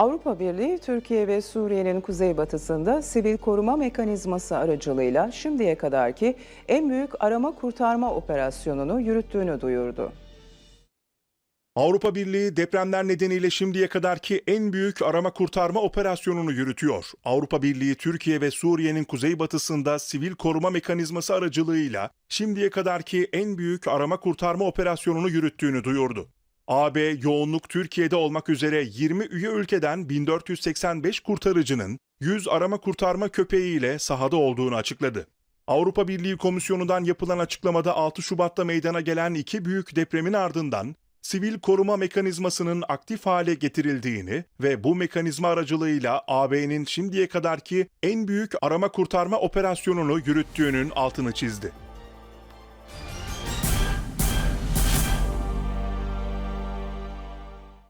Avrupa Birliği, Türkiye ve Suriye'nin kuzeybatısında sivil koruma mekanizması aracılığıyla şimdiye kadarki en büyük arama kurtarma operasyonunu yürüttüğünü duyurdu. Avrupa Birliği depremler nedeniyle şimdiye kadarki en büyük arama kurtarma operasyonunu yürütüyor. Avrupa Birliği, Türkiye ve Suriye'nin kuzeybatısında sivil koruma mekanizması aracılığıyla şimdiye kadarki en büyük arama kurtarma operasyonunu yürüttüğünü duyurdu. AB yoğunluk Türkiye'de olmak üzere 20 üye ülkeden 1485 kurtarıcının 100 arama kurtarma köpeğiyle sahada olduğunu açıkladı. Avrupa Birliği Komisyonu'ndan yapılan açıklamada 6 Şubat'ta meydana gelen iki büyük depremin ardından sivil koruma mekanizmasının aktif hale getirildiğini ve bu mekanizma aracılığıyla AB'nin şimdiye kadarki en büyük arama kurtarma operasyonunu yürüttüğünün altını çizdi.